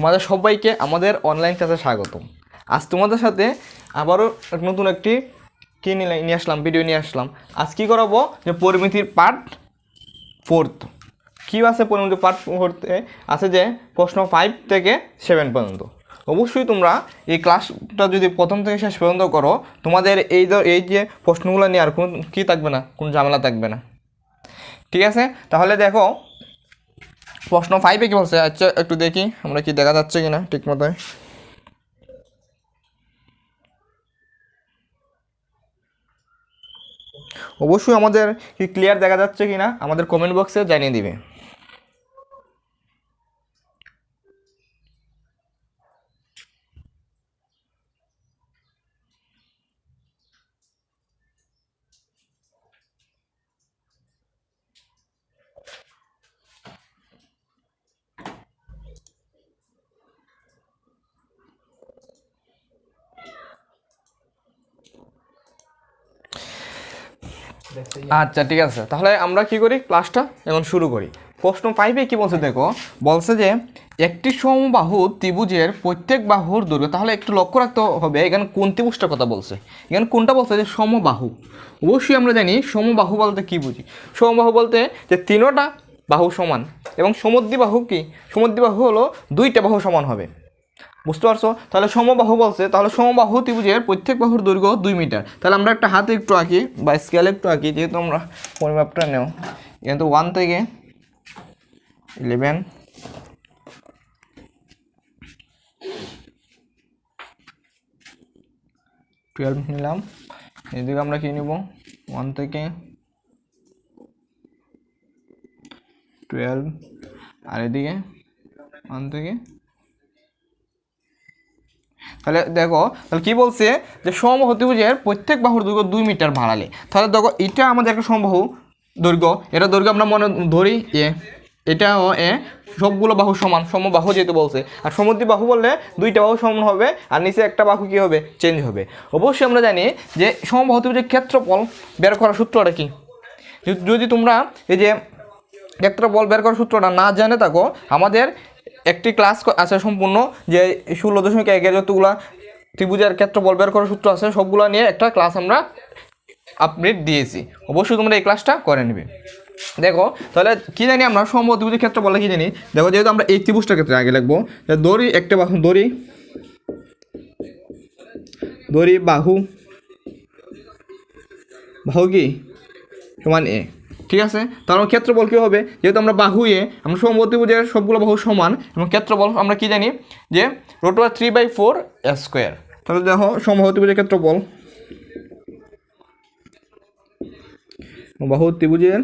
তোমাদের সবাইকে আমাদের অনলাইন ক্লাসে স্বাগতম। আজ তোমাদের সাথে আবারও নতুন একটি কী নিয়ে নিয়ে আসলাম ভিডিও নিয়ে আসলাম। আজ কী করাবো? যে পরিমিতির পার্ট ফোর্থ কী আছে পরিমিতির পার্ট ফোর্থে আছে যে প্রশ্ন ফাইভ থেকে সেভেন পর্যন্ত। অবশ্যই তোমরা এই ক্লাসটা যদি প্রথম থেকে শেষ পর্যন্ত করো, তোমাদের এই এই যে প্রশ্নগুলো নিয়ে আর কোনো কী থাকবে না, কোনো ঝামেলা থাকবে না। ঠিক আছে? তাহলে দেখো প্রশ্ন ফাইভে কি বলছে? আচ্ছা একটু দেখি, আমরা কি দেখা যাচ্ছে কিনা ঠিক মতো অবশ্যই আমাদের কি ক্লিয়ার দেখা যাচ্ছে কিনা, আমাদের কমেন্ট বক্সে জানিয়ে দিবে। আচ্ছা ঠিক আছে। তাহলে আমরা কি করি? ক্লাসটা এখন শুরু করি। প্রশ্ন ফাইভে কি বলছে দেখো? বলছে যে, একটি সমবাহু ত্রিভুজের প্রত্যেক বাহুর দৈর্ঘ্য, তাহলে একটু লক্ষ্য রাখতে হবে, এখানে কোন ত্রিভুজটার কথা বলছে। এখানে কোনটা বলছে যে সমবাহু? অবশ্যই আমরা জানি সমবাহু বলতে কি বুঝি? সমবাহু বলতে যে তিনোটা বাহু সমান এবং সমদ্বিবাহু কি? সমদ্বিবাহু হলো দুইটা বাহু সমান হবে। বুঝতে পারছ? তাহলে সমবাহু বলছে, তাহলে সমবাহু ত্রিভুজের প্রত্যেক বাহুর দৈর্ঘ্য দুই মিটার। তাহলে আমরা একটা হাতে একটু আঁকি, বা স্কেলে একটু আঁকি, যেহেতু আমরা পরিমাপটা নেও। কিন্তু ওয়ান থেকে ইলেভেন টুয়েলভ নিলাম। এদিকে আমরা কি নিব? ওয়ান থেকে টুয়েলভ আর এদিকে ওয়ান থেকে তাহলে দেখো, তাহলে কি বলছে যে সমবাহু ত্রিভুজের প্রত্যেক বাহুর দৈর্ঘ্য দুই মিটার বাড়ালে। তাহলে দেখো, এটা আমাদের একটা সমবাহু দৈর্ঘ্য। এটা দৈর্ঘ্য আমরা মনে ধরি এ, এটাও এ, সবগুলো বাহু সমান, সমবাহু যেহেতু বলছে। আর সমুদ্রী বাহু বললে দুইটা বাহু সমান হবে, আর নিচে একটা বাহু কী হবে? চেঞ্জ হবে। অবশ্যই আমরা জানি যে সমবাহু ত্রিভুজের ক্ষেত্রফল বের করার সূত্রটা কি? যদি তোমরা এই যে ক্ষেত্রফল বের করার সূত্রটা না জানে থাকো, আমাদের একটি ক্লাস আছে সম্পূর্ণ, যে ষোলো দশমিক একের যতগুলা ত্রিভুজের ক্ষেত্রফল বের করার সূত্র আছে, সবগুলো নিয়ে একটা ক্লাস আমরা আপডেট দিয়েছি। অবশ্যই তোমরা এই ক্লাসটা করে নেবে। দেখো, তাহলে কি জানি আমরা সম্ভব ত্রিভুজের ক্ষেত্রে বলে কি জানি? দেখো, যেহেতু আমরা এই ত্রিভুজটার ক্ষেত্রে আগে লিখব দড়ি একটা বাহু, দড়ি দড়ি বাহু বাহু কি? সমান এ। ঠিক আছে? তাহলে ক্ষেত্রফল কী হবে? যেহেতু আমরা বাহুয়ে, আমরা সমবর্তী বুঝের সবগুলো বাহু সমান, এবং ক্ষেত্রফল আমরা কি জানি? যে root over three by four square তাহলে দেখো সমবাহু ত্রিভুজের ক্ষেত্রফল। বাহু ত্রিভুজের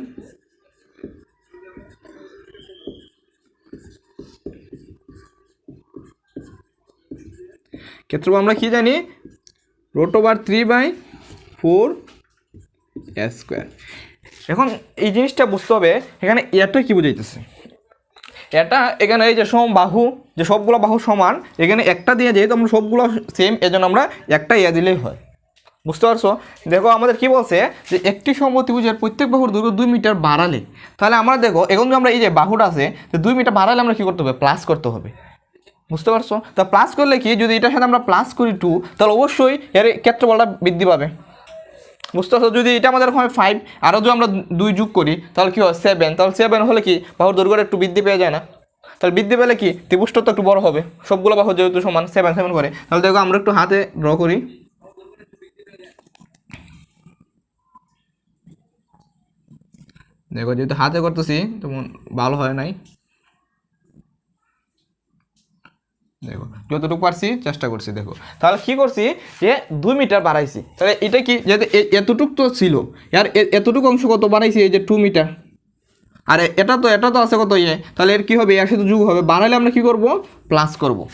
ক্ষেত্রফল আমরা কি জানি? Root three by four square এখন এই জিনিসটা বুঝতে হবে, এখানে এটা কি বুঝাইতেছে? এটা এখানে এই যে সম, বাহু, যে সবগুলো বাহু সমান, এখানে একটা দিয়ে যেহেতু আমরা সবগুলো সেম এজন্য আমরা একটা ইয়া দিলেই হয়। বুঝতে পারছ? দেখো আমাদের কি বলছে যে একটি সমত্রিভুজের প্রত্যেক বাহুর দৈর্ঘ্য দুই মিটার বাড়ালে, তাহলে আমরা দেখো, এখন আমরা এই যে বাহুটা আছে, যে দুই মিটার বাড়ালে আমরা কি করতে হবে? প্লাস করতে হবে। বুঝতে পারছ? তা প্লাস করলে কি? যদি এটার সাথে আমরা প্লাস করি টু তাহলে অবশ্যই এর ক্ষেত্রফলটা বৃদ্ধি পাবে। বুঝতে পারছ? যদি এটা আমাদের হয় ফাইভ আরও যদি আমরা দুই যোগ করি, তাহলে কি হয়? সেভেন তাহলে সেভেন হলে কি? বাহুর দৈর্ঘ্যটা একটু বৃদ্ধি পেয়ে যায় না? তাহলে বৃদ্ধি পেলে কি? ত্রিভুজটা তো একটু বড় হবে। সবগুলো বাহু যেহেতু সমান সেভেন সেভেন করে। তাহলে দেখো আমরা একটু হাতে ড্র করি। দেখো, যেহেতু হাতে করতেছি, তেমন ভালো হয় নাই। দেখো যতটুকু পারছি চেষ্টা করছি দেখো। তাহলে কি করছি যে দুই মিটার বাড়াইছি। তাহলে এটা কি যেহেতু এ- এতটুক তো ছিল। আর এতটুকু অংশ কত বাড়াইছি এই যে টু মিটার আর এটা তো এটা তো আছে কত ইয়ে? তাহলে এর কি হবে? এর সাথে যুগ হবে। বাড়ালে আমরা কি করব? প্লাস করব।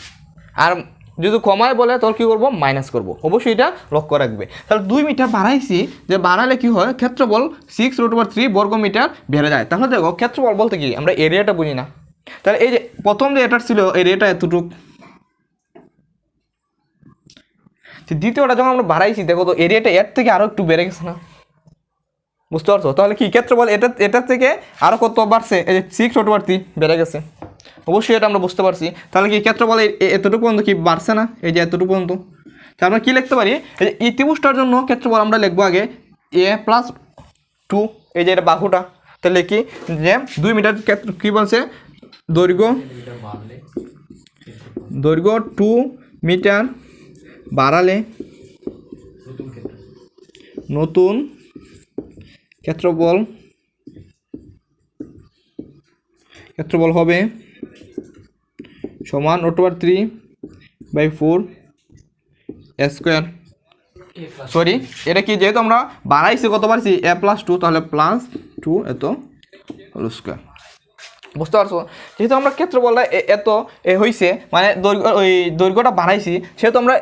আর যদি কমায় বলে তোর কী করব? মাইনাস করব। অবশ্যই এটা লক্ষ্য রাখবে। তাহলে দুই মিটার বাড়াইছি যে বাড়ালে কি হয়? ক্ষেত্রফল সিক্স রুট ওভার থ্রি বর্গ মিটার বেড়ে যায়। তাহলে দেখো ক্ষেত্রফল বলতে কি? আমরা এরিয়াটা বুঝি না। তাহলে এই যে প্রথম যে এটা ছিল এরিয়াটা এতটুক। তো দ্বিতীয়টা যখন আমরা বাড়াইছি, দেখো তো এরিয়াটা এর থেকে আরও একটু বেড়ে গেছে না? বুঝতে পারছ? তাহলে কি ক্ষেত্রফল এটা এটার থেকে আরও কত বাড়ছে? এই যে সিক্স রোট বাড়তি বেড়ে গেছে। অবশ্যই এটা আমরা বুঝতে পারছি। তাহলে কি ক্ষেত্রফল এতটুকু পর্যন্ত কি বাড়ছে না? এই যে এতটুকু পর্যন্ত। তাহলে আমরা কী লিখতে পারি? এই যে এই ত্রিভুজটার জন্য ক্ষেত্রফল আমরা লিখব আগে এ প্লাস টু এই যে এটা বাহুটা। তাহলে কি? যে দুই মিটার ক্ষেত্র কী বলছে? দৈর্ঘ্য দৈর্ঘ্য টু মিটার বাড়ালে নতুন ক্ষেত্রফল ক্ষেত্রফল হবে সমান over three by four square sorry এটা কি যেহেতু আমরা বাড়াইছি কত পারছি এ প্লাস টু তাহলে প্লাস টু এত হোল স্কোয়ার বুঝতে পারছ? যেহেতু আমরা ক্ষেত্রফলটা এত হয়েছে মানে দৈর্ঘ্য, ওই দৈর্ঘ্যটা বাড়াইছি, সেহেতু আমরা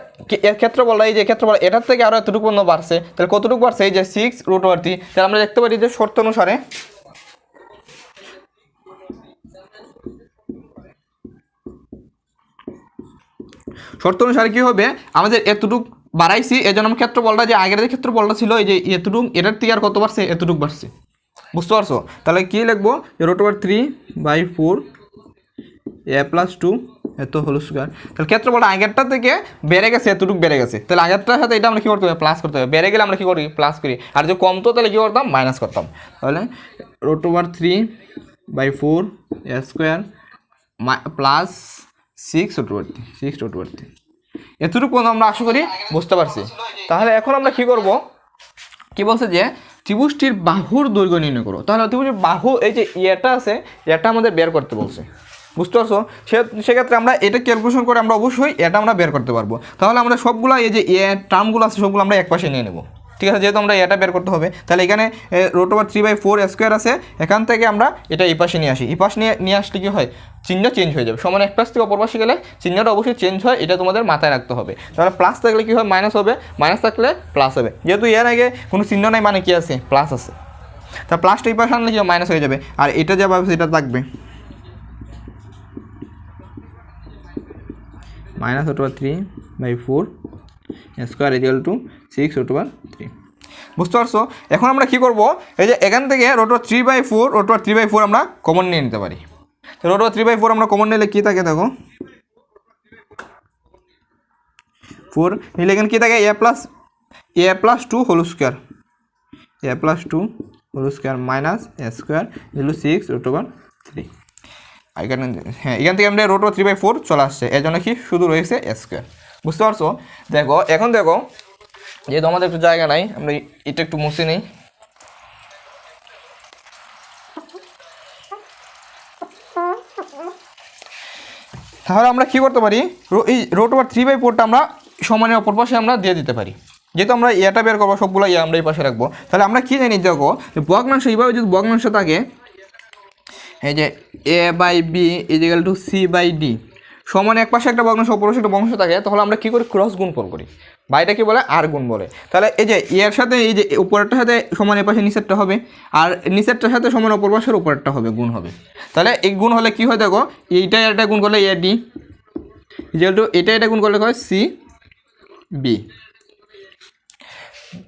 এর ক্ষেত্রফলটা, এই যে ক্ষেত্রফল এটার থেকে আরও এতটুকু পর্যন্ত বাড়ছে, তাহলে কতটুকু বাড়ছে? এই যে সিক্স রুট ওভার থ্রি তাহলে আমরা দেখতে পারি যে শর্ত অনুসারে শর্ত অনুসারে কী হবে? আমাদের এতটুক বাড়াইছি এই জন্য আমার ক্ষেত্রফলটা যে আগের যে ক্ষেত্রফলটা ছিল, এই যে এতটুক, এটার থেকে আর কত বাড়ছে? এতটুক বাড়ছে। বুঝতে পারছ? তাহলে কী লিখব? Root over three by four a plus two এত হোল স্কোয়ার তাহলে ক্ষেত্রফলটা আগেরটা থেকে বেড়ে গেছে, এতটুকু বেড়ে গেছে। তাহলে আগেরটার সাথে এটা আমরা কী করতে হবে? প্লাস করতে হবে। বেড়ে গেলে আমরা কী করি? প্লাস করি। আর যে কমতো তাহলে কী করতাম? মাইনাস করতাম। তাহলে root over three by four a square plus six root over six root over three এতটুকু আমরা আশা করি বুঝতে পারছি। তাহলে এখন আমরা কী করব? কি বলছে যে ত্রিভুজটির বাহুর দৈর্ঘ্য নির্ণয় করো। তাহলে ত্রিভুজের বাহু, এই যে ইয়েটা আছে এটা আমাদের বের করতে বলছে। বুঝতে পারছ? সে, সেক্ষেত্রে আমরা এটা ক্যালকুলেশন করে আমরা অবশ্যই এটা আমরা বের করতে পারব। তাহলে আমরা সবগুলো এই যে এ টার্মগুলো আছে, সবগুলো আমরা একপাশে নিয়ে নেব। ঠিক আছে, যেহেতু আমরা এটা বের করতে হবে, তাহলে এখানে root over three by four square আছে, এখান থেকে আমরা এটা এই পাশে নিয়ে আসি। এই পাশে নিয়ে নিয়ে আসলে কি হয়? চিহ্ন চেঞ্জ হয়ে যাবে। সমান এক পাশ থেকে অপর পাশে গেলে চিহ্নটা অবশ্যই চেঞ্জ হয়, এটা তোমাদের মাথায় রাখতে হবে। তাহলে প্লাস থাকলে কি হয়? মাইনাস হবে। মাইনাস থাকলে প্লাস হবে। যেহেতু এর আগে কোনো চিহ্ন নাই মানে কি আছে? প্লাস আছে। তা প্লাসটা এই পাশে আনলে কি মাইনাস হয়ে যাবে। আর এটা যা ভাবছে সেটা থাকবে। Minus over three by four square equal to six root over three বুঝতে পারছ? এখন আমরা কি করব? এই যে এখান থেকে root three by four root three by four আমরা কমন নিয়ে নিতে পারি। তো রোট থ্রি বাই ফোর আমরা কমন নিলে কী থাকে দেখো? ফোর নিলে এখানে কী থাকে? A plus a plus two whole square a plus two whole square minus a square ইজু six root over three এখানে হ্যাঁ এখান থেকে আমরা রোট থ্রি বাই ফোর চলে আসছে। এর জন্য কি? শুধু রয়েছে এ স্কোয়ার বুঝতে পারছ? দেখো, এখন দেখো যেহেতু আমাদের একটু জায়গা নাই, আমরা এটা একটু মুছে নিই। তাহলে আমরা কি করতে পারি? এই রোট ওভার থ্রি বাই ফোরটা আমরা সমানের অপর পাশে আমরা দিয়ে দিতে পারি। যেহেতু আমরা এটা বের করব, সবগুলো ইয়ে আমরা এই পাশে রাখব। তাহলে আমরা কি জানি, দেখো, যে ভগ্নাংশ, এইভাবে যদি ভগ্নাংশ থাকে, এই যে a by b equal to c by d সমান এক পাশে একটা ভগ্নাংশ অপর পাশে একটা বংশ থাকে, তাহলে আমরা কি করি ক্রস গুণফল করি বাইটা কি বলে? আর গুণ বলে। তাহলে এই যে এর সাথে এই যে উপরেরটার সাথে সমান এ পাশে নিচেরটা হবে, আর নিচেরটার সাথে সমান অপর পাশের উপরেরটা হবে, গুণ হবে। তাহলে এই গুণ হলে কি হয় দেখো, এইটা এটা গুণ করলে এ ডি যেহেতু এটা এটা গুণ করলে হয় সি, বি।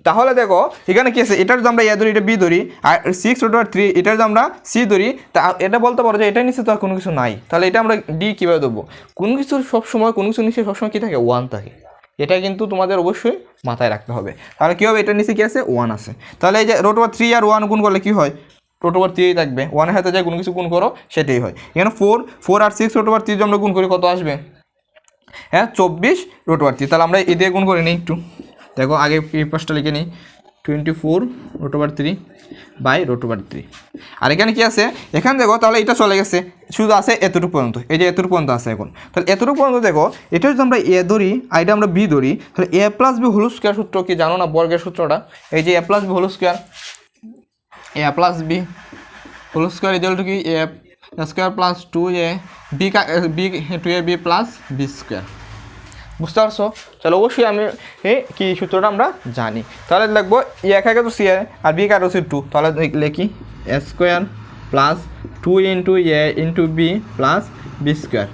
তাহলে দেখো, এখানে কি আছে? এটার যদি আমরা এ ধরি, এটা বি ধরি, আর সিক্স রোট ওভার থ্রি এটার যদি আমরা সি ধরি, তা এটা বলতে পারো যে এটা নিচে তো আর কোনো কিছু নাই। তাহলে এটা আমরা ডি কীভাবে দেবো কোনো কিছু সবসময়, কোনো কিছু নিচে সবসময় কী থাকে? ওয়ান থাকে। এটা কিন্তু তোমাদের অবশ্যই মাথায় রাখতে হবে। তাহলে কী হবে? এটার নিচে কী আছে? ওয়ান আছে। তাহলে এই যে রোট ওভার থ্রি আর ওয়ান গুণ করলে কী হয়? রোট ওভার থ্রি থাকবে। ওয়ানের সাথে যে কোনো কিছু গুণ করো, সেটাই হয়। এখানে ফোর ফোর আর সিক্স রোট ওভার থ্রি আমরা গুণ করি, কত আসবে? হ্যাঁ চব্বিশ রোট ওভার থ্রি তাহলে আমরা এই দিয়ে গুণ করে নিই একটু। দেখো, আগে পাঁচটা লিখে নিই। Twenty four root over three by root over three. আর এখানে কি আছে? এখানে দেখো, তাহলে এটা চলে গেছে। শুধু আছে এতটুকু পর্যন্ত। এই যে এতটুকু পর্যন্ত আছে এখন। তাহলে এতটুকু পর্যন্ত দেখো, এটা যদি আমরা এ ধরি, আর এটা আমরা বি ধরি, তাহলে a plus b whole square সূত্র কি জানো না বর্গের সূত্রটা? এই যে a plus b whole square a plus b whole square equal to কি? A square plus two a, b b two a b plus b square বুঝতে পারছ? তাহলে অবশ্যই আমি কি সূত্রটা আমরা জানি। তাহলে লিখব এক একে তো সি আর বি কাটো সি টু। তাহলে লিখি, a square plus two into a into b plus b square.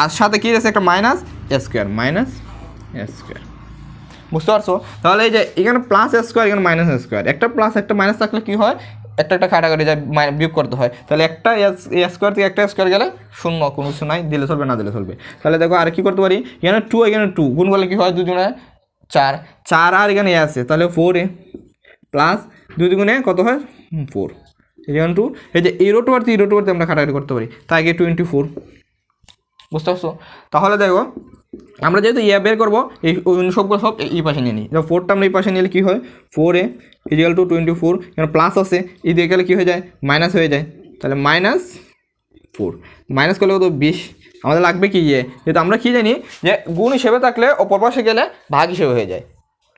আর সাথে কী আছে? একটা minus, a square, minus a square. বুঝতে পারছ? তাহলে এই যে এখানে প্লাস স্কোয়ার, এখানে মাইনাস স্কোয়ার। একটা প্লাস, একটা মাইনাস থাকলে কী হয়? একটা একটা কাটাকাটি যা বিয়োগ করতে হয়। তাহলে একটা এ স্কোয়ার থেকে একটা স্কোয়ার গেলে শূন্য, কোনো কিছু নাই, দিলে চলবে, না দিলে চলবে। তাহলে দেখো আর কি করতে পারি? এখানে টু এখানে টু গুণ করলে কি হয়? দুজনে চার। চার আর এখানে এ আছে, তাহলে ফোর এ প্লাস দুই দুগুণে কত হয়? ফোর এখানে টু এই যে রোটো বাড়তে এই রোটো বাড়তে আমরা কাটাকাটি করতে পারি। তাই আগে টোয়েন্টি ফোর বুঝতে পারছ? তাহলে দেখো আমরা যেহেতু ইয়া বের করব, এই সবগুলো সব এই পাশে নিয়ে নিই। যেমন ফোরটা আমরা এই পাশে নিলে কী হয়? Four a equal to twenty four এখানে প্লাস আছে, এই দিকে গেলে কী হয়ে যায়? মাইনাস হয়ে যায়। তাহলে মাইনাস ফোর মাইনাস করলে কত? বিশ। আমাদের লাগবে কি ইয়ে? যেহেতু আমরা কী জানি যে গুণ হিসেবে থাকলে অপর পাশে গেলে ভাগ হিসেবে হয়ে যায়।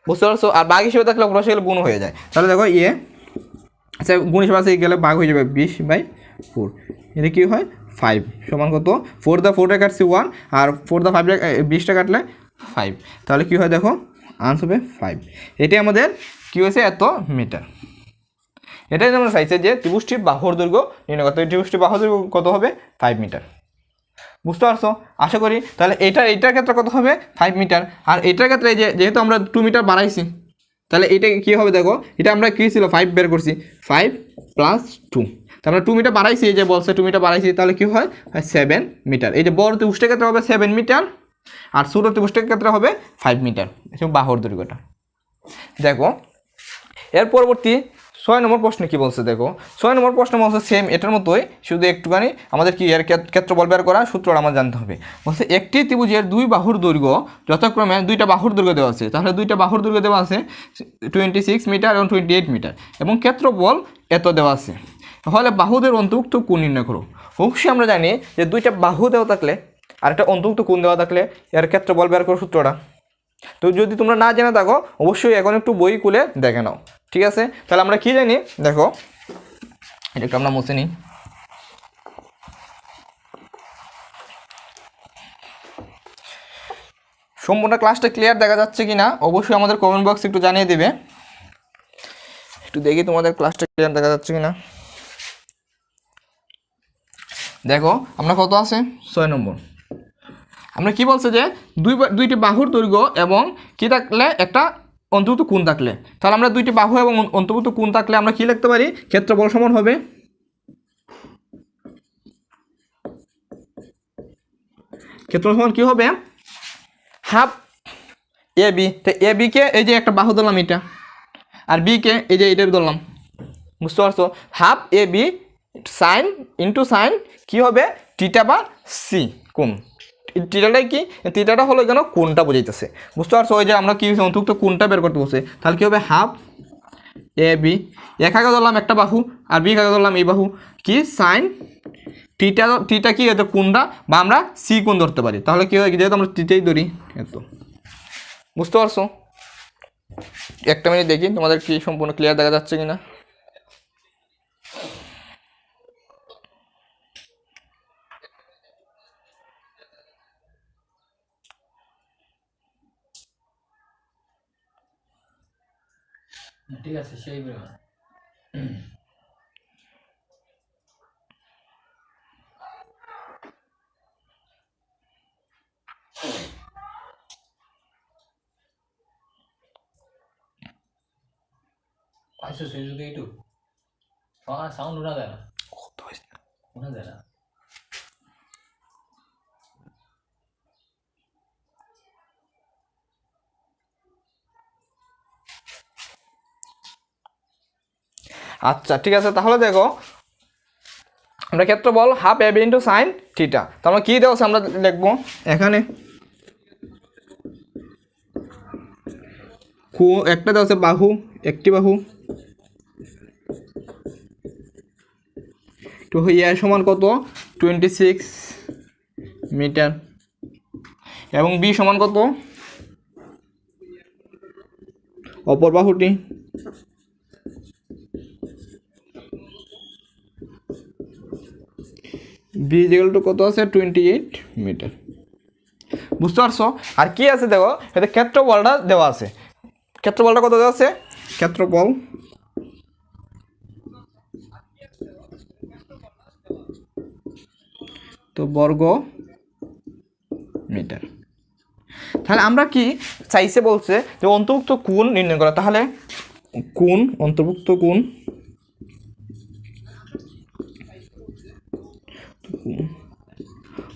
বুঝতে পারছ? আর ভাগ হিসেবে থাকলে অপর পাশে গেলে গুণ হয়ে যায়। তাহলে দেখো ইয়ে আচ্ছা গুণ হিসেবে গেলে ভাগ হয়ে যাবে বিশ বাই ফোর এটা কী হয়? ফাইভ সমান কত? ফোর দা ফোরটা কাটছি ওয়ান আর ফোর দা ফাইভটা বিশটা কাটলে ফাইভ তাহলে কী হয় দেখো? আনসার হবে ফাইভ এটাই আমাদের কী হয়েছে এত মিটার এটাই আমরা চাইছে যে ত্রিভুষ্টির বাহুর দৈর্ঘ্য নির্ণয় করতে হবে ত্রিভুষ্টির বাহুর দৈর্ঘ্য কত হবে? ফাইভ মিটার বুঝতে পারছ? আশা করি। তাহলে এটা এইটার ক্ষেত্রে কত হবে? ফাইভ মিটার আর এটার ক্ষেত্রে যে, যেহেতু আমরা টু মিটার বাড়াইছি, তাহলে এটা কী হবে দেখো? এটা আমরা কী ছিল? ফাইভ বের করছি। ফাইভ প্লাস টু তারপরে টু মিটার বাড়াইছি, এই যে বলছে টু মিটার বাড়াইছি, তাহলে কী হয়? সেভেন মিটার এই যে বড় ত্রিভুষ্টের ক্ষেত্রে হবে সেভেন মিটার আর ছোটো ত্রিভুষ্টের ক্ষেত্রে হবে ফাইভ মিটার বাহুর দৈর্ঘ্যটা। দেখো, এর পরবর্তী ছয় নম্বর প্রশ্নে কি বলছে দেখো? ছয় নম্বর প্রশ্ন বলছে সেম এটার মতোই, শুধু একটুখানি আমাদের কি এর ক্ষেত- ক্ষেত্রফল বের করা, সূত্রটা আমার জানতে হবে। বলছে, একটি ত্রিভুজের দুই বাহুর দৈর্ঘ্য যথাক্রমে দুইটা বাহুর দৈর্ঘ্য দেওয়া আছে। তাহলে দুইটা বাহুর দৈর্ঘ্য দেওয়া আছে টোয়েন্টি সিক্স মিটার এবং টোয়েন্টি এইট মিটার এবং ক্ষেত্রফল এত দেওয়া আছে। তাহলে বাহুদের অন্তর্ভুক্ত কোণ নির্ণয় করো? অবশ্যই আমরা জানি যে দুইটা বাহু দেওয়া থাকলে আর একটা অন্তর্ভুক্ত কোণ দেওয়া থাকলে এর ক্ষেত্রফল বের করো সূত্রটা। তো যদি তোমরা না জেনে থাকো, অবশ্যই এখন একটু বই খুলে দেখে নাও। ঠিক আছে? তাহলে আমরা কি জানি? দেখো, এটা একটু আমরা মুছে নিই। সম্পূর্ণ ক্লাসটা ক্লিয়ার দেখা যাচ্ছে কি না অবশ্যই আমাদের কমেন্ট বক্স একটু জানিয়ে দেবে। একটু দেখি তোমাদের ক্লাসটা ক্লিয়ার দেখা যাচ্ছে কি না দেখো আমরা কত আছে? ছয় নম্বর। আমরা কি বলছে যে দুই দুইটি বাহুর দৈর্ঘ্য এবং কি থাকলে একটা অন্তর্ভুক্ত কোণ থাকলে? তাহলে আমরা দুইটি বাহু এবং অন্তর্ভুক্ত কোণ থাকলে আমরা কি লিখতে পারি? ক্ষেত্রফল সমান হবে। ক্ষেত্রফল সমান কি হবে? Half a b. তো এ বিকে এই যে একটা বাহু ধরলাম এটা। আর বিকে এই যে এটা ধরলাম। বুঝতে পারছ? Half a b sine into sine কি হবে? টিটা বা সি কোন? টিটাটাই কি? টিটাটা হলো যেন কোনটা বোঝাইতেছে। বুঝতে পারছ? ওই যে আমরা কি অন্তর্ভুক্ত কোনটা বের করতে বসে তাহলে কী হবে? হাফ এ বি এক আগে ধরলাম একটা বাহু আর বি আগে ধরলাম এই বাহু। কি? সাইন। টিটা টিটা কি? এত কোনটা? বা আমরা সি কোন ধরতে পারি? তাহলে কী হয়? যেহেতু আমরা টিটাই ধরি, এত। বুঝতে পারছ? একটা মিনিট দেখি তোমাদের কি সম্পূর্ণ ক্লিয়ার দেখা যাচ্ছে কিনা। ঠিক আছে সেই পরিমাণ পাইছো সেই যুগে একটু সাউন্ড শোনা যায় না। শোনা যায় না। আচ্ছা ঠিক আছে, তাহলে দেখো, আমরা ক্ষেত্র বল half a into sine theta তো আমরা কী দেওয়া আমরা লিখব? এখানে কু, একটা দেওয়া বাহু, একটি বাহু। তো ইয়ার সমান কত? টোয়েন্টি সিক্স মিটার এবং বি সমান কত? অপর বাহুটি। বি যেগুলো কত আছে? টোয়েন্টি এইট মিটার বুঝতে পারছ? আর কি আছে দেখো? এতে ক্ষেত্রফলটা দেওয়া আছে। ক্ষেত্রফলটা কত দেওয়া আছে? ক্ষেত্রফল তো বর্গ মিটার তাহলে আমরা কি চাইছে বলছে যে অন্তর্ভুক্ত কোণ নির্ণয় করা? তাহলে কোণ, অন্তর্ভুক্ত কোণ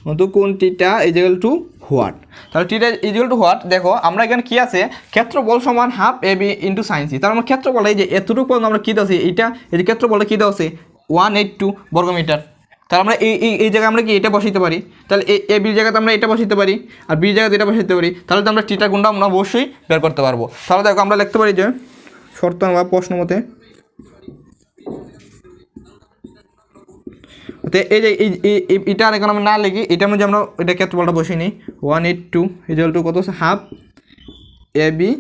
নতুন কোন টিটা ইজিক্যাল টু হোয়াট তাহলে টিটা ইজিক্যাল টু হোয়াট দেখো, আমরা এখানে কী আছে? ক্ষেত্রফল সমান half a b into sine c তার মানে ক্ষেত্রফল এই যে এতটুকু পর্যন্ত আমরা কী দেওয়া এটা এই যে ক্ষেত্রফলটা কী দেওয়া ওয়ান এইট টু বর্গমিটার। তাহলে আমরা এই এই জায়গায় আমরা কি এটা বসাইতে পারি? তাহলে এ বির জায়গাতে আমরা এটা বসাইতে পারি, আর বির জায়গাতে এটা বসাইতে পারি। তাহলে তো আমরা টিটার গুণটা আমরা অবশ্যই বের করতে পারব। তাহলে দেখো, আমরা লিখতে পারি যে, শর্ত বা প্রশ্ন মতে তো এই যে এই এই- এই- এটা আর এখন আমরা না লিখি, এটার মধ্যে আমরা এটা ক্ষেত্রফলটা বসিয়ে নিই। One eight two equal to কত? Half a b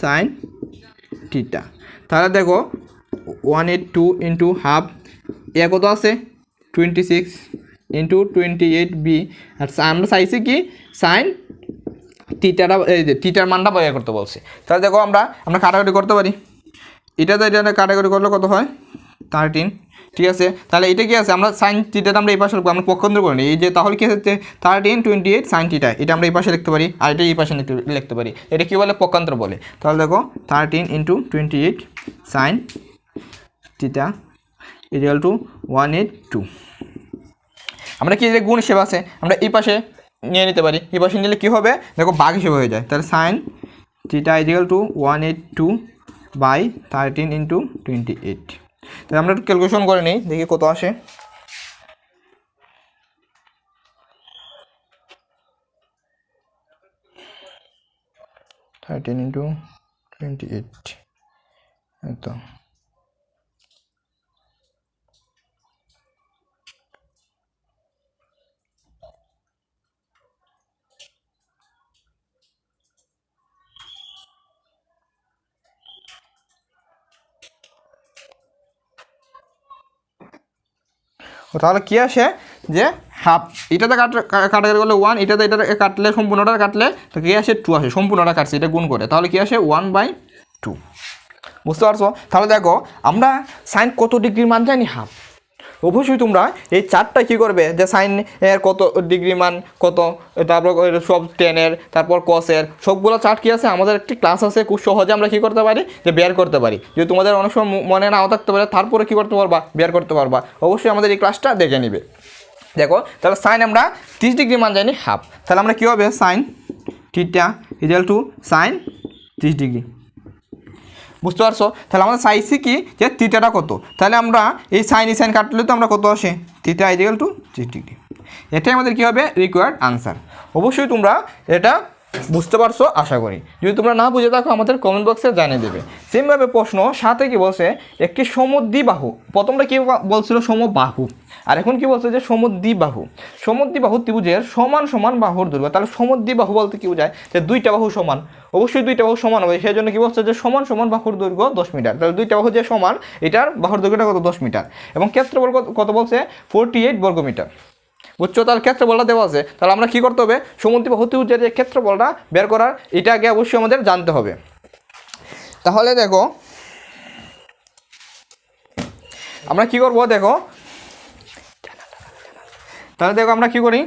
sine theta তাহলে দেখো one eight two into half a কত আছে? Twenty six into twenty eight b আর আমরা চাইছি কি? সাইন টিটাটা এই যে টিটার মানটা বের করতে বলছে। তাহলে দেখো আমরা আমরা কাটাকাটি করতে পারি। এটা তো এটা কাটাকাটি করলে কত হয়? থার্টিন ঠিক আছে? তাহলে এটা কি আছে? আমরা সাইন টিটাটা আমরা এই পাশে লিখব, আমরা পক্ষান্তর করে নিই। এই যে তাহলে কি হচ্ছে? Thirteen twenty eight sine theta এটা আমরা এই পাশে লিখতে পারি, আর এটা এই পাশে লিখতে- পারি। এটা কি বলে? পক্ষান্তর বলে। তাহলে দেখো thirteen into twenty eight sine theta equal to one eight two আমরা কি যে গুণ হিসেবে আছে, আমরা এই পাশে নিয়ে নিতে পারি। এই পাশে নিলে কী হবে? দেখো, বাঘ হিসেবে হয়ে যায়। তাহলে sine theta equal to one eight two by thirteen into twenty eight তাহলে আমরা একটু ক্যালকুলেশন করে নিই দেখি কত আসে। থার্টিন ইন্টু টোয়েন্টি এইট একদম। তাহলে কী আসে? যে হাফ এটাতে কাট কাটাকাটি করলে ওয়ান এটাতে এটা কাটলে সম্পূর্ণটা কাটলে, তো কী আসে? টু আসে, সম্পূর্ণটা কাটছে, এটা গুণ করে। তাহলে কী আসে? ওয়ান বাই টু বুঝতে পারছ? তাহলে দেখো, আমরা সাইন কত ডিগ্রির মান জানি? হাফ অবশ্যই তোমরা এই চারটা কী করবে? যে সাইন এর কত ডিগ্রি মান কত, তারপর সব টেনের তারপর কসের সবগুলো চার্ট কী আছে? আমাদের একটি ক্লাস আছে, খুব সহজে আমরা কী করতে পারি? যে বের করতে পারি। যদি তোমাদের অনেক সময় মনে নাও থাকতে পারে, তারপরে কী করতে পারবা? বের করতে পারবা। অবশ্যই আমাদের এই ক্লাসটা দেখে নিবে। দেখো, তাহলে সাইন আমরা তিরিশ ডিগ্রি মান জানি হাফ তাহলে আমরা কী হবে? Sine theta equal to sine তিরিশ ডিগ্রি বুঝতে পারছ? তাহলে আমাদের চাইছি কি? যে থিটাটা কত? তাহলে আমরা এই সাইন সাইন কাটলে তো আমরা কত আসে? Theta equal to three degree এটাই আমাদের কী হবে? রিকোয়ার্ড আনসার অবশ্যই তোমরা এটা বুঝতে পারছ? আশা করি। যদি তোমরা না বুঝে থাকো, আমাদের কমেন্ট বক্সে জানিয়ে দেবে। সেমভাবে প্রশ্ন, সাথে কি বলছে? একটি সমদ্বিবাহু প্রথমটা কি বলছিল? সমবাহু। আর এখন কি বলছে যে সমদ্বিবাহু সমদ্বিবাহু ত্রিভুজের সমান সমান বাহুর দৈর্ঘ্য। তাহলে সমদ্বিবাহু বলতে কি বোঝায়? যে দুইটা বাহু সমান। অবশ্যই দুইটা বাহু সমান হবে। সেই জন্য কি বলছে যে সমান সমান বাহুর দৈর্ঘ্য দশ মিটার। তাহলে দুইটা বাহু যে সমান, এটার বাহুর দৈর্ঘ্যটা কত? দশ মিটার। এবং ক্ষেত্রফল কত বলছে? ফোরটি এইট বর্গমিটার। তাহলে ক্ষেত্রফলটা দেওয়া আছে। তাহলে আমরা কি করতে হবে? সমুদ্র বাহু ত্রিভুজের যে ক্ষেত্রফলটা বের করার, এটা আগে অবশ্যই আমাদের জানতে হবে। তাহলে দেখো, আমরা কি করব দেখো? তাহলে দেখো আমরা কি করি?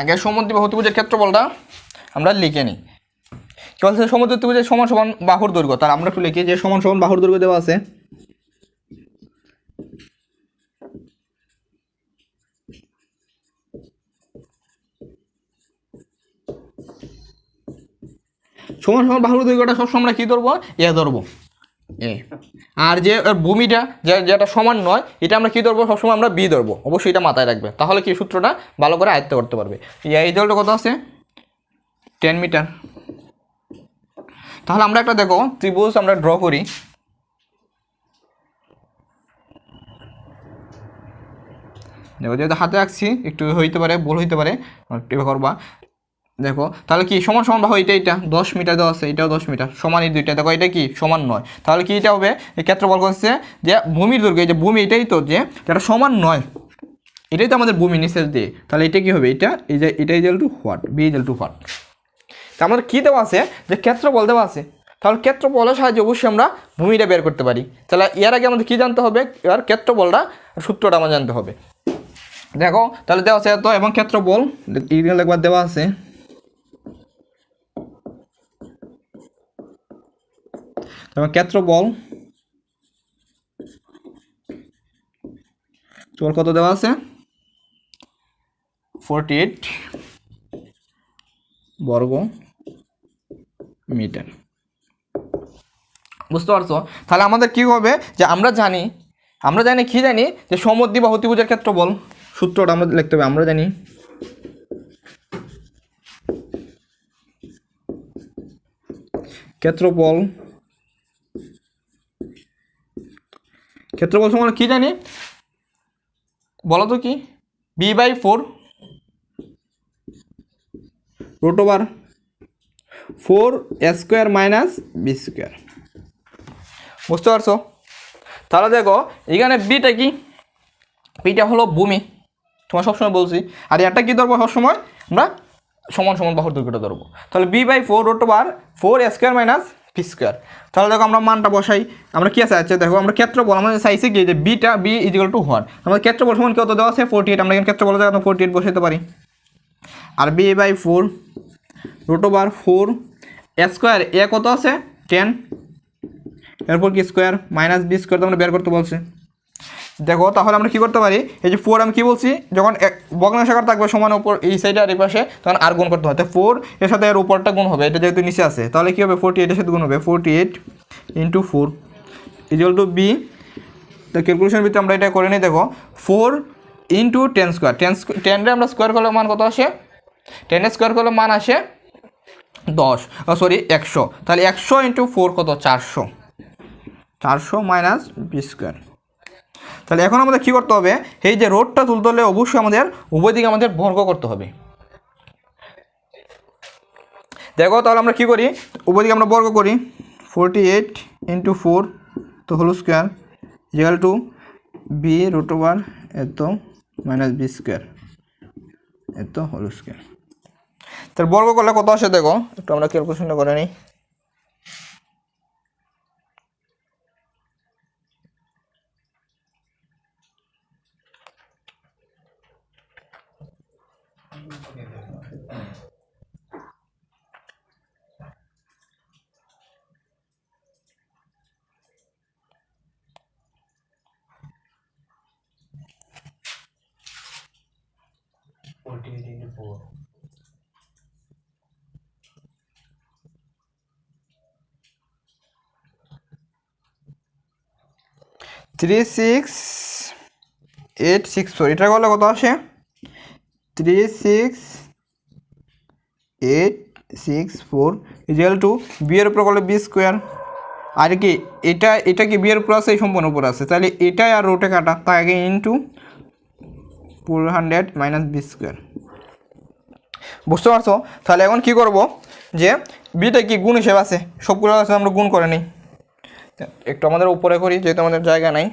আগে সমুদ্র বাহু ত্রিভুজের ক্ষেত্রফলটা আমরা লিখে নিই। কি বলছে? সমুদ্র ত্রিভুজের সমান সমান বাহুর দৈর্ঘ্য। তার আমরা একটু লিখি যে সমান সমান বাহুর দৈর্ঘ্য দেওয়া আছে। সমান সমান বাহুর দৈর্ঘ্যটা সবসময় আমরা কী ধরবো? এ ধরবো। এ। আর যে ভূমিটা যেটা সমান নয়, এটা আমরা কী ধরবো? সবসময় আমরা বি ধরবো। অবশ্যই এটা মাথায় রাখবে। তাহলে কি সূত্রটা ভালো করে আয়ত্ত করতে পারবে। এই দলটা কত আছে? Ten metre. তাহলে আমরা একটা, দেখো, ত্রিভুজ আমরা ড্র করি। দেখো, যেহেতু হাতে আঁকছি, একটু হইতে পারে, ভুল হইতে পারে করবা। দেখো, তাহলে কি সমান সমান বাহু এটা এটা দশ মিটার দেওয়া আছে, এটাও দশ মিটার, সমান এই দুইটা, দেখো এটা কি সমান নয়। তাহলে কি এটা হবে? ক্ষেত্রফল করছে যে ভূমির দুর্গ এই যে ভূমি এটাই তো যে এটা সমান নয়। এটাই তো আমাদের ভূমি নিচের দিয়ে তাহলে এটা কি হবে? এটা, এই যে, এটা equal to what b equal to what তা আমাদের কী দেওয়া আছে? যে ক্ষেত্রফল দেওয়া আছে। তাহলে ক্ষেত্রফলের সাহায্যে অবশ্যই আমরা ভূমিটা বের করতে পারি। তাহলে এর আগে আমাদের কী জানতে হবে? এর ক্ষেত্রফলটা, সূত্রটা আমার জানতে হবে। দেখো, তাহলে দেওয়া আছে এত, এবং ক্ষেত্রফল ইগনাল একবার দেওয়া আছে এবং ক্ষেত্রফল চল কত দেওয়া আছে? ফোরটি এইট বর্গ মিটার। বুঝতে পারছ? তাহলে আমাদের কি হবে? যে আমরা জানি আমরা জানি কি জানি? যে সমদ্বি বা অতিভুজের ক্ষেত্রফল সূত্রটা আমরা লিখতে হবে আমরা জানি। ক্ষেত্রফল ক্ষেত্রফল সমান কি জানি? বলো তো কি b by four root over four square minus b square বুঝতে পারছ? তাহলে দেখো, এখানে বিটা কি? বিটা হলো ভূমি। তোমার সবসময় বলছি। আর এটা কি ধরবো সবসময়? আমরা সমান সমান বাহুর দৈর্ঘ্যটা ধরবো। তাহলে b by four root bar four square minus p square তাহলে দেখো আমরা মানটা বসাই। আমরা কী আছে? দেখো, আমরা ক্ষেত্রফল আমাদের চাইছি কি যে বিটা বি ইজিক্যাল টু হন আমাদের ক্ষেত্রফল সমান কত দেওয়া আছে? ফোরটি এইট আমরা এখানে ক্ষেত্রফল জায়গা ফোরটি এইট বসাইতে পারি। আর b by four root over four square a কত আছে? টেন এরপর কি স্কোয়ার মাইনাস বি স্কোয়ার তো আমরা বের করতে বলছে। দেখো, তাহলে আমরা কি করতে পারি? এই যে ফোর আমি কি বলছি? যখন ভগ্নাংশাকার থাকবে সমান উপর, এই সাইডে আর এই পাশে, তখন আর গুণ করতে হয় তো ফোর এর সাথে এর উপরটা গুণ হবে, এটা যেহেতু নিচে আছে, তাহলে কী হবে? ফোরটি এইটের সাথে গুণ হবে। Forty eight into four equal to b তো ক্যালকুলেশন ভিতরে আমরা এটা করে নিই, দেখো। Four into ten square ten টেনরে আমরা স্কোয়ার করলে মান কত আসে? টেনের স্কোয়ার করলে মান আসে দশ। সরি একশো। তাহলে একশো ইন্টু ফোর কত? চারশো। চারশো মাইনাস বি স্কোয়ার তাহলে এখন আমাদের কী করতে হবে? এই যে রোডটা তুলতে হলে অবশ্যই আমাদের উভয় দিকে আমাদের বর্গ করতে হবে। দেখো, তাহলে আমরা কি করি? উভয় দিকে আমরা বর্গ করি। ফোরটি এইট ইন্টু ফোর তো whole square equal to b root over এত মাইনাস বি স্কোয়ার এত হোল স্কোয়ার তাহলে বর্গ করলে কত আসে দেখো? একটু আমরা ক্যালকুলেশনটা করে নিই। Three six eight six four এটা করলে কত আসে? Three six eight six four equal to বিয়ের উপর করলে বি স্কোয়ার আর কি, এটা এটা কি বিয়ের উপর আছে? এই সম্পূর্ণ উপর আছে। তাহলে এটাই আর রোটে কাটা। তাই আগে into four hundred minus b square বুঝতে পারছ? তাহলে এখন কি করব? যে বিটা কি গুণ হিসেবে আছে? সবগুলো আছে, আমরা গুণ করে নিই। একটু আমাদের উপরে করি, যেহেতু আমাদের জায়গা নাই।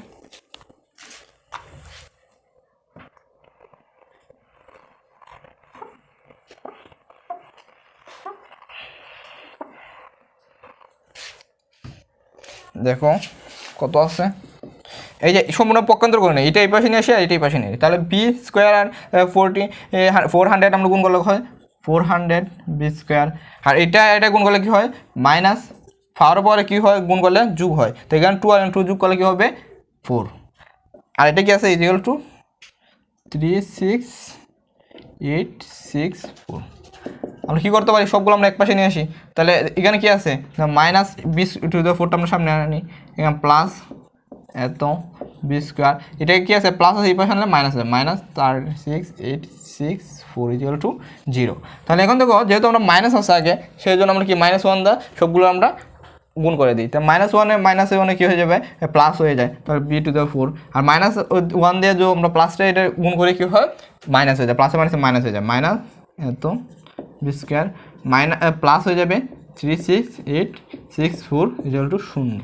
দেখো কত আছে? এই যে সম্পূর্ণ পক্ষান্তর করে নেই এটা এই পাশে নিয়ে আসে আর এটা এই পাশে নিয়ে। তাহলে বি স্কোয়ার আর ফোরটি ফোর হান্ড্রেড আমরা গুণ করলে হয়? ফোর হান্ড্রেড বি স্কোয়ার আর এটা এটা গুণ করলে কী হয়? মাইনাস ফাওয়ার পরে কী হয়? গুণ করলে যুগ হয়। তো এখানে টু আর টু যুগ করলে কী হবে? ফোর আর এটা কি আছে? Equal to three six eight six four আমরা কী করতে পারি? সবগুলো আমরা এক পাশে নিয়ে আসি। তাহলে এখানে কি আছে? মাইনাস বিশ টু দ্য ফোরটা আমরা সামনে আনি। এখানে প্লাস এত বি স্কোয়ার এটা কি আছে? প্লাস আছে এই পাশে আনলে মাইনাস আছে। মাইনাস তার six eight six four equal to zero তাহলে এখন দেখো, যেহেতু আমরা মাইনাস আছে আগে, সেই জন্য আমরা কি মাইনাস ওয়ান দা, সবগুলো আমরা গুণ করে দিই। তা মাইনাস ওয়ানে মাইনাস ওয়ানে কী হয়ে যাবে? প্লাস হয়ে যায়। তাহলে বি টু দ্য ফোর আর মাইনাস ওয়ান দিয়ে যে আমরা প্লাসটা এটা গুণ করে কী হয়? মাইনাস হয়ে যায়। প্লাসে মাইনাসে মাইনাস হয়ে যায়। মাইনাস এত বি স্কোয়ার মাইনাস প্লাস হয়ে যাবে three six eight six four equal to শূন্য।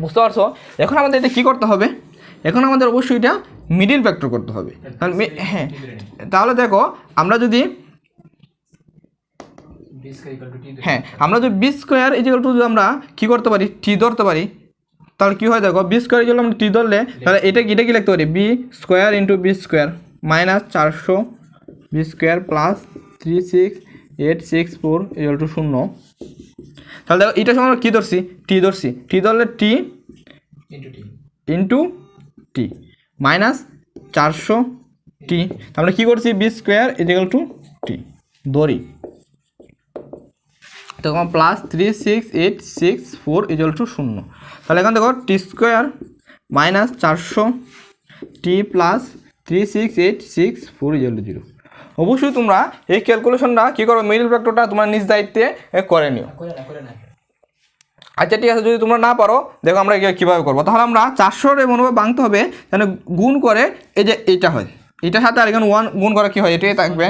বুঝতে পারছ? এখন আমাদের এটা কী করতে হবে? এখন আমাদের অবশ্যই এটা মিডিল ফ্যাক্টর করতে হবে। তাহলে মি- হ্যাঁ। তাহলে দেখো আমরা যদি b square equal to t হ্যাঁ আমরা যদি বি স্কোয়ার ইজিক্যাল টু যদি আমরা কী করতে পারি টি ধরতে পারি তাহলে কী হয় দেখো বি স্কোয়ার ইজিক্যাল আমরা টি ধরলে তাহলে এটা এটা কি লিখতে পারি? B square into b square minus চারশো b square plus three six eight six four equal to শূন্য। তাহলে দেখো এটা সময় আমরা কী ধরছি? টি ধরছি। টি ধরলে টি ইন্টু টি মাইনাস চারশো টি আমরা কী করছি? B square equal to t দড়ি তখন plus three six eight six four equal to শূন্য। তাহলে এখন দেখো টি স্কোয়ার মাইনাস চারশো t plus three six eight six four equal to zero অবশ্যই তোমরা এই ক্যালকুলেশনটা কী করো মিডল ফ্যাক্টরটা তোমার নিজ দায়িত্বে করে নিও। আচ্ছা ঠিক আছে যদি তোমরা না পারো দেখো আমরা কীভাবে করব। তাহলে আমরা চারশোর মনোভাবে ভাঙতে হবে যেন গুণ করে এই যে এইটা হয়। এটার সাথে আর এখানে ওয়ান গুণ করা কি হয়? এটাই থাকবে।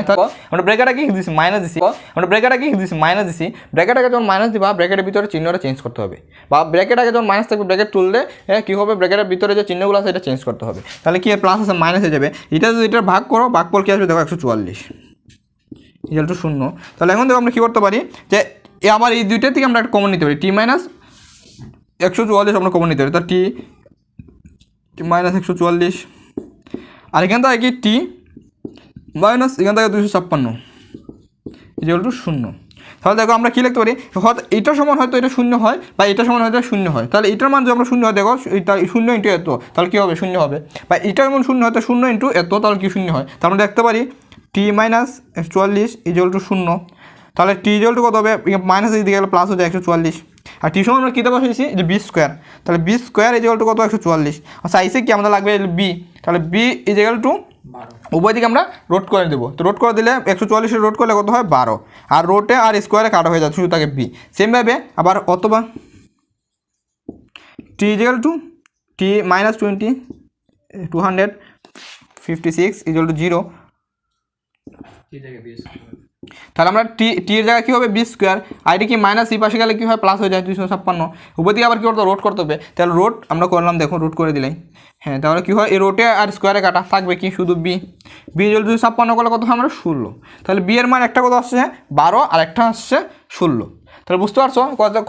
আমরা ব্রেকারটা কি দিচ্ছি মাইনাস দিছি। আমরা ব্রেকারটা কি দিচ্ছি মাইনাস দিছি। ব্রেকেটাকে যখন মাইনাস দিবা ব্রেকেটের ভিতরে চিহ্নটা চেঞ্জ করতে হবে। বা ব্রেকেটাকে যখন মাইনাস থাকবে ব্রেকেট তুললে কী হবে? ব্রেকেটের ভিতরে যে চিহ্নগুলো আছে, এটা চেঞ্জ করতে হবে। তাহলে কি প্লাস আছে মাইনাস হয়ে যাবে? এটা যদি এটা ভাগ করো ভাগ পর কি আসবে? দেখো, একশো চুয়াল্লিশ। ইকুয়াল টু শূন্য। তাহলে এখন দেখো আমরা কী করতে পারি? যে আমার এই দুইটা থেকে আমরা একটা কমন নিতে পারি। টি মাইনাস একশো চুয়াল্লিশ আমরা কমন নিতে পারি। তা টি মাইনাস একশো চুয়াল্লিশ। আর এখান থেকে টি? মাইনাস এখান থেকে দুশো ছাপ্পান্ন। ইকুয়াল টু শূন্য। তাহলে দেখো আমরা কী লিখতে পারি? হয়তো এটার সমান হয়তো এটা শূন্য হয় বা এটার সমান হয়তো শূন্য হয়। তাহলে এটার মান যদি আমরা শূন্য হয়, দেখো, এটা শূন্য ইন্টু এত, তাহলে কী হবে? শূন্য হবে। বা এটার মান শূন্য হয়তো শূন্য ইন্টু এত, তাহলে কি শূন্য হয়? তাহলে আমরা দেখতে পারি টি মাইনাস চুয়াল্লিশ ইজল টু শূন্য। তাহলে টি ইজল টু কত হবে? মাইনাস দিকে গেলে প্লাস হচ্ছে একশো চুয়াল্লিশ। আর টি সমান আমরা কীতে বসেছি যে বি স্কোয়ার তাহলে বি স্কোয়ার ইজল টু কত? একশো চুয়াল্লিশ। আর সাইজে কি? আমাদের লাগবে বি তাহলে বি ইজেকাল টু উভয় দিকে আমরা রোড করে দেবো। তো রোড করে দিলে একশো চুয়াল্লিশের রোড করলে কত হয়? বারো। আর রোডে আর স্কোয়ারে কাটা হয়ে যায় শুধু তাকে বি সেমভাবে আবার অথবা t equal to t minus twenty two hundred fifty six equal to zero তাহলে আমরা টি টি এর জায়গায় কী হবে? বি স্কোয়ার আইডি কি মাইনাস এই পাশে গেলে কী হয়? প্লাস হয়ে যায় দুইশো ছাপ্পান্ন। উপর দিকে আবার কী করতে রোড করতে হবে। তাহলে রোড আমরা করলাম, দেখুন রোড করে দিলাই। হ্যাঁ তাহলে কী হয়? এই রোডে আর স্কোয়ারে কাটা। থাকবে কি? শুধু বি বি জল দুশো ছাপ্পান্ন করলে কত আমরা ষোলো। তাহলে বি এর মান একটা কত আসছে? বারো। আর একটা আসছে ষোলো। তাহলে বুঝতে পারছ?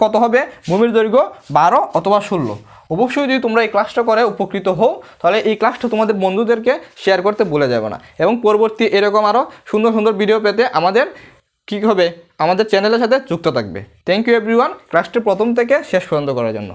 কত হবে? ভূমির দৈর্ঘ্য বারো অথবা ষোলো। অবশ্যই যদি তোমরা এই ক্লাসটা করে, উপকৃত হও, তাহলে এই ক্লাসটা তোমাদের বন্ধুদেরকে শেয়ার করতে ভুলে যাবে না। এবং পরবর্তী এরকম আরও সুন্দর সুন্দর ভিডিও পেতে আমাদের কী হবে? আমাদের চ্যানেলের সাথে যুক্ত থাকবে। থ্যাংক ইউ এভরিওয়ান ক্লাসটি প্রথম থেকে শেষ পর্যন্ত করার জন্য।